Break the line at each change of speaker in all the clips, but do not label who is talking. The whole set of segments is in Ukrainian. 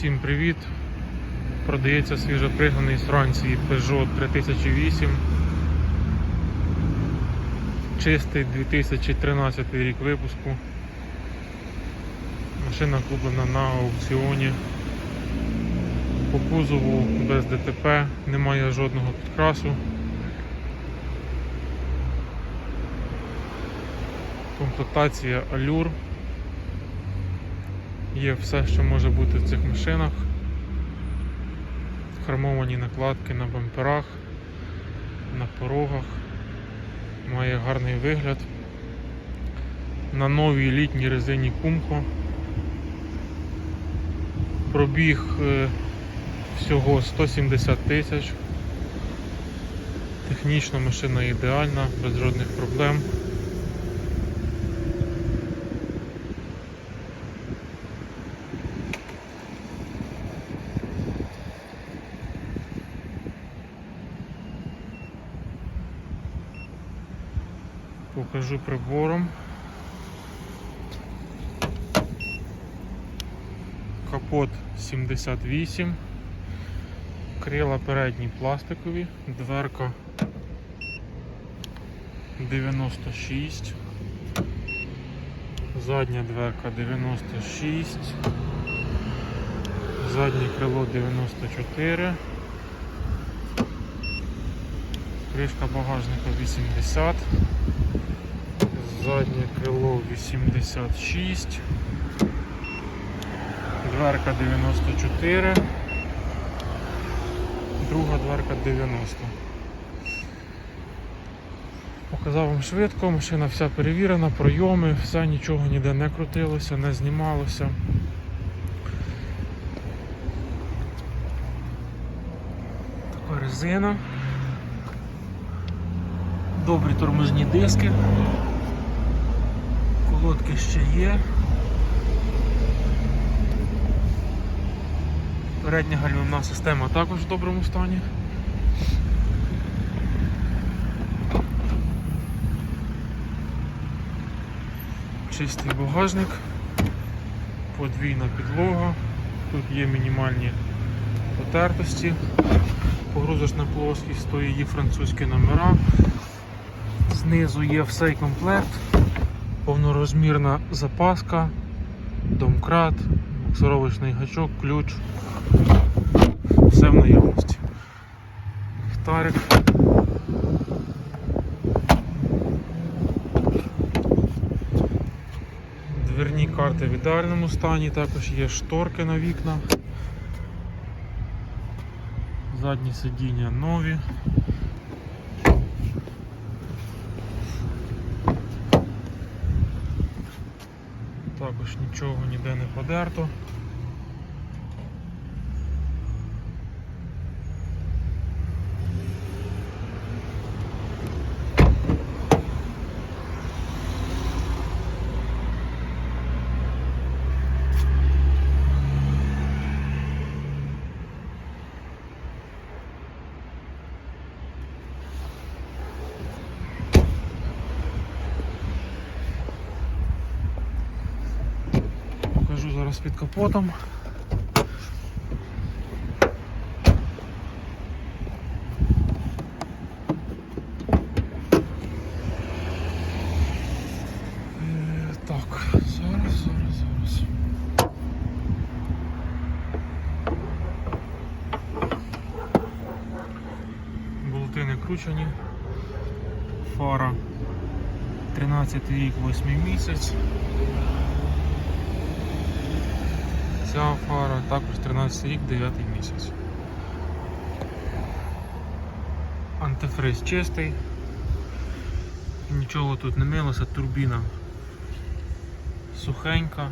Всім привіт! Продається свіжопригнаний з Франції Peugeot 3008. Чистий 2013 рік випуску. Машина куплена на аукціоні. По кузову без ДТП, немає жодного підкрасу. Комплектація Allure. Є все, що може бути в цих машинах. Хромовані накладки на бамперах, на порогах. Має гарний вигляд. На новій літній резині Kumco. Пробіг е, всього 170 тисяч. Технічно машина ідеальна, без жодних проблем. Покажу прибором. Капот 78, крила передні пластикові, дверка 96, задня дверка 96, заднє крило 94, кришка багажника 80 заднє крило 86, дверка 94, друга дверка 90. Показав вам швидко, машина вся перевірена, пройоми, все, нічого ніде не крутилося, не знімалося. Така резина. Добрі тормозні диски. Колодки ще є. Передня гальмівна система також в доброму стані. Чистий багажник, подвійна підлога, тут є мінімальні потертості, погрузочна плоскість, то її французькі номера. Знизу є все комплект повнорозмірна запаска, домкрат, буксировочний гачок, ключ. Все в наявності. Ліхтарик. Дверні карти в ідеальному стані, також є шторки на вікна. Задні сидіння нові. Також нічого ніде не подерто. Покажу зараз під капотом. Е, Так, зараз, зараз, зараз. Болти кручені. Фара 13 рік, 8 місяць. Ця фара також 13 рік, 9 місяць. Антифриз чистий. Нічого тут не милося, турбіна сухенька,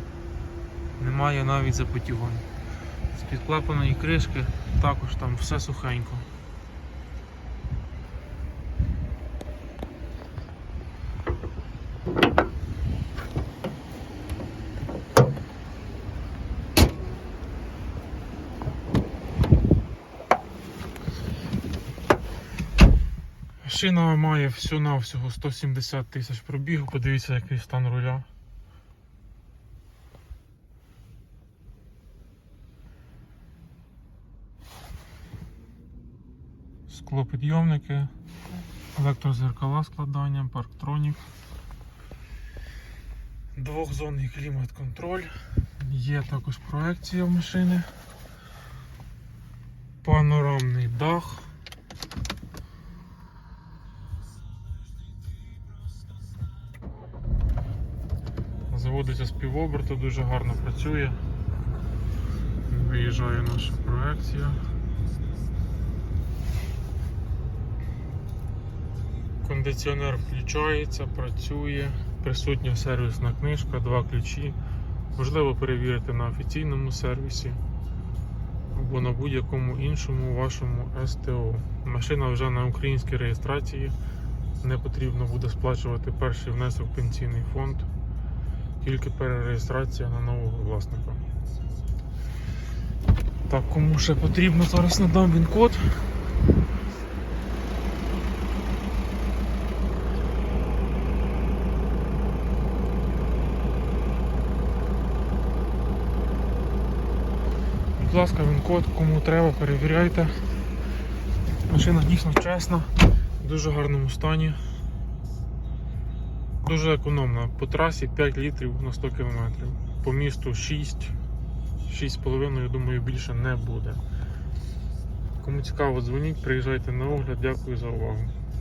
немає навіть запотівань. З-під клапаної кришки також там все сухенько. Машина має всього-навсього 170 тисяч пробігу, подивіться який стан руля. Склопідйомники, електрозеркала складання, парктронік, двохзонний клімат-контроль, є також проекція в машини, панорамний дах. Заводиться з півоберту, дуже гарно працює. Виїжджає наша проекція. Кондиціонер включається, працює, присутня сервісна книжка, два ключі. Можливо перевірити на офіційному сервісі або на будь-якому іншому вашому СТО. Машина вже на українській реєстрації. Не потрібно буде сплачувати перший внесок в пенсійний фонд, тільки перереєстрація на нового власника. Так, кому ще потрібно, зараз надам він код. Будь ласка, він код, кому треба, перевіряйте. Машина дійсно чесна, в дуже гарному стані. Дуже економна. По трасі 5 літрів на 100 км. По місту 6, 6,5, я думаю, більше не буде. Кому цікаво, дзвоніть, приїжджайте на огляд. Дякую за увагу.